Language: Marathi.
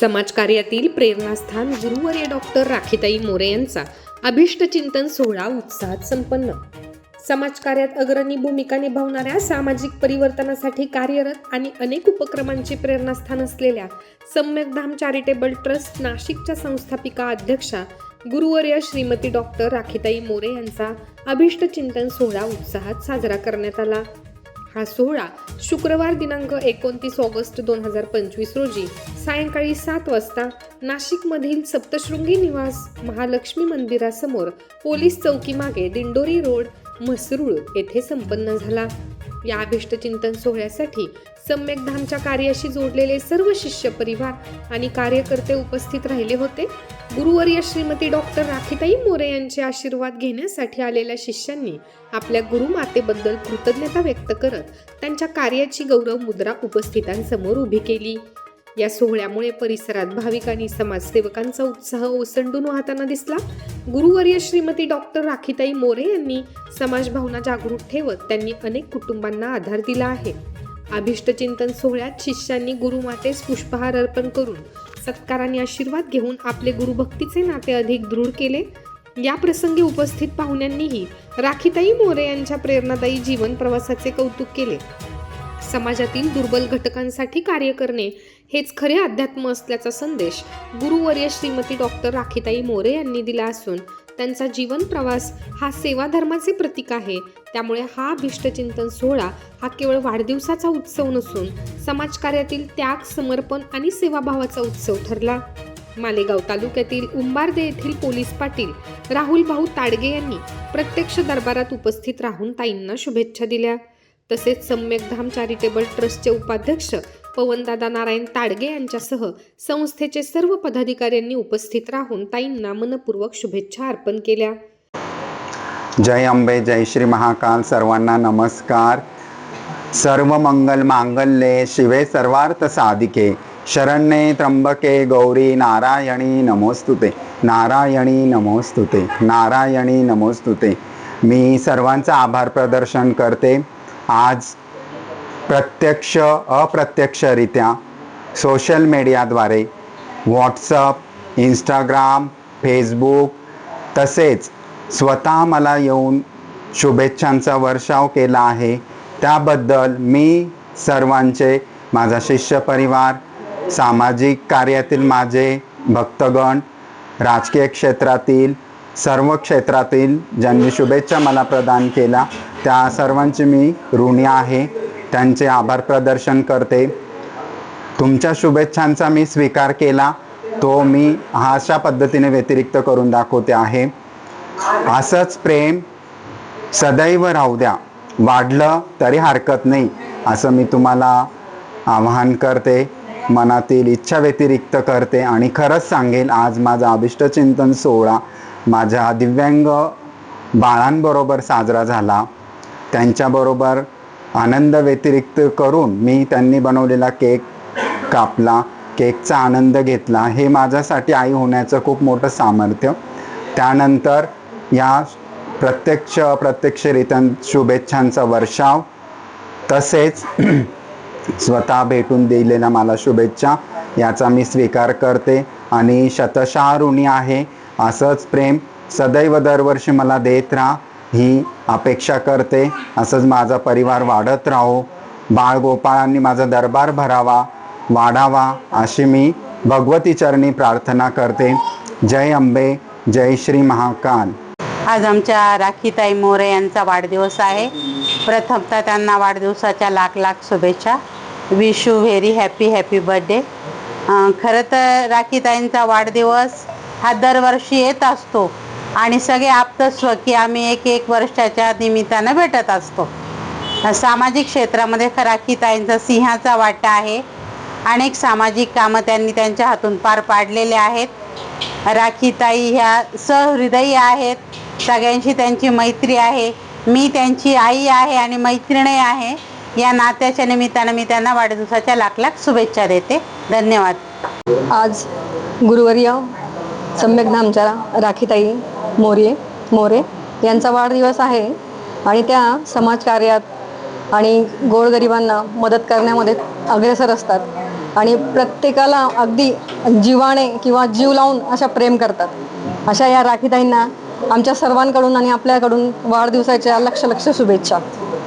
समाजकार्यातील प्रेरणास्थान गुरुवर्य डॉक्टर राखीताई मोरे यांचा अभिष्टचिंतन सोहळा उत्साहात संपन्न. समाजकार्यात अग्रणी भूमिका निभावणाऱ्या सामाजिक परिवर्तनासाठी कार्यरत आणि अनेक उपक्रमांचे प्रेरणास्थान असलेल्या सम्यकधाम चॅरिटेबल ट्रस्ट नाशिकच्या संस्थापिका अध्यक्षा गुरुवर्य श्रीमती डॉक्टर राखीताई मोरे यांचा अभिष्टचिंतन सोहळा उत्साहात साजरा करण्यात आला. हा सोहळा शुक्रवार दिनांक एकोणतीस ऑगस्ट दोन हजार पंचवीस रोजी सायंकाळी सात वाजता नाशिकमधील सप्तशृंगी निवास महालक्ष्मी मंदिरासमोर पोलीस चौकीमागे दिंडोरी रोड म्हसरूळ येथे संपन्न झाला. या अभिष्टचिंतन सोहळ्यासाठी सम्यकधामच्या कार्याशी जोडलेले सर्व शिष्य परिवार आणि कार्यकर्ते उपस्थित राहिले होते. गुरुवर्य श्रीमती डॉक्टर राखीताई मोरे यांचे आशीर्वाद घेण्यासाठी आलेल्या शिष्यांनी आपल्या गुरुमातेबद्दल कृतज्ञता व्यक्त करत त्यांच्या कार्याची गौरव मुद्रा उपस्थितांसमोर उभी केली. या सोहळ्यामुळे परिसरात भाविक आणि समाजसेवकांचा उत्साह ओसंडून वाहताना दिसला. गुरुवर्य श्रीमती डॉक्टर राखीताई मोरे यांनी समाजभावना जागृत ठेवत त्यांनी अनेक कुटुंबांना आधार दिला आहे. अभिष्टचिंतन सोहळ्यात शिष्यांनी गुरुमातेस पुष्पहार अर्पण करून सत्कारांनी आशीर्वाद घेऊन आपले गुरुभक्तीचे नाते अधिक दृढ केले. या प्रसंगी उपस्थित पाहुण्यांनीही राखीताई मोरे यांच्या प्रेरणादायी जीवन प्रवासाचे कौतुक केले. समाजातील दुर्बल घटकांसाठी कार्य करणे हेच खरे अध्यात्म असल्याचा संदेश गुरुवर्य श्रीमती डॉक्टर राखीताई मोरे यांनी दिला असून त्यांचा जीवन प्रवास हा सेवा धर्माचे प्रतीक आहे. त्यामुळे हा अभिष्टचिंतन सोहळा हा केवळ वाढदिवसाचा उत्सव नसून समाजकार्यातील त्याग समर्पण आणि सेवाभावाचा उत्सव ठरला. मालेगाव तालुक्यातील उंबारदे येथील पोलीस पाटील राहुल भाऊ ताडगे यांनी प्रत्यक्ष दरबारात उपस्थित राहून ताईंना शुभेच्छा दिल्या. तसेच सम्यकधाम चॅरिटेबल ट्रस्टचे उपाध्यक्ष पवनदादा नारायण ताडगे यांच्यासह संस्थेचे सर्व पदाधिकाऱ्यांनी उपस्थित राहून ताईंना मनपूर्वक शुभेच्छा अर्पण केल्या. जय अंबे जय श्री महाकाल सर्वांना नमस्कार. सर्व मंगल मांगल्ये शिवे सर्वार्थ साधिके. शरण्ये त्र्यंबके गौरी नारायणी नमोस्तुते. नारायणी नमोस्तुते नारायणी नमोस्तुते. मी सर्वांचा आभार प्रदर्शन करते. आज प्रत्यक्ष अप्रत्यक्षरित्या सोशल मीडियाद्वारे व्हॉट्सअप इंस्टाग्राम फेसबुक तसेच स्वतः मला येऊन शुभेच्छांचा वर्षाव केला आहे. त्याबद्दल मी सर्वांचे माझा शिष्य परिवार सामाजिक कार्यातील माझे भक्तगण राजकीय क्षेत्रातील सर्व क्षेत्रातील ज्यांनी शुभेच्छा मला प्रदान केला त्या सर्वांची मी ऋणी आहे. त्यांचे आभार प्रदर्शन करते. तुमच्या शुभेच्छांचा मी स्वीकार केला. तो मी हा अशा पद्धतीने व्यतिरिक्त करून दाखवते आहे. असंच प्रेम सदैव राहू द्या. वाढलं तरी हरकत नाही असं मी तुम्हाला आवाहन करते. मनातील इच्छा व्यतिरिक्त करते आणि खरंच सांगेल आज माझा अभिष्टचिंतन सोहळा माझ्या दिव्यांग बाळांबरोबर साजरा झाला. त्यांच्याबरोबर आनंद व्यतिरिक्त करून मी त्यांनी बनवलेला केक कापला केकचा आनंद घेतला. हे माझ्यासाठी आई होण्याचं खूप मोठं सामर्थ्य. त्यानंतर या प्रत्यक्ष अप्रत्यक्षरित्या शुभेच्छांचा वर्षाव तसेच स्वतः भेटून दिलेल्या मला शुभेच्छा याचा मी स्वीकार करते. आणि शतशः ऋणी आहे असंच प्रेम सदैव दरवर्षी मला देत राहा. ही अपेक्षा करते. असंच माझा परिवार वाढत राहो. बाळगोपाळांनी माझा दरबार भरावा वाढावा अशी मी भगवती चरणी प्रार्थना करते. जय अंबे जय श्री महाकाल. आज आमच्या राखीताई मोरे यांचा वाढदिवस आहे. प्रथमतः त्यांना वाढदिवसाच्या लाख लाख शुभेच्छा. Wish you very happy happy birthday खरं तर राखीताईंचा वाढदिवस हा दरवर्षी येत असतो. आणि सगळे आप्त स्वकी आम्ही एक एक वर्षाच्या निमित्तानं भेटत असतो. सामाजिक क्षेत्रामध्ये खराकीताईंचा सिंहाचा वाटा आहे. अनेक सामाजिक कामं त्यांनी त्यांच्या हातून पार पाडलेले आहेत. राखीताई ह्या सहृदयी आहेत. सगळ्यांशी त्यांची मैत्री आहे. मी त्यांची आई आहे आणि मैत्रिणी आहे. या नात्याच्या निमित्तानं मी त्यांना वाढदिवसाच्या लाख लाख शुभेच्छा देते. धन्यवाद. आज गुरुवर्य सम्यकधामच्या राखीताई मोरे मोरे यांचा वाढदिवस आहे आणि त्या समाजकार्यात आणि गोरगरिबांना मदत करण्यामध्ये अग्रेसर असतात आणि प्रत्येकाला अगदी जीवाने किंवा जीव लावून अशा प्रेम करतात. अशा या राखीताईंना आमच्या सर्वांकडून आणि आपल्याकडून वाढदिवसाच्या लक्ष लक्ष शुभेच्छा.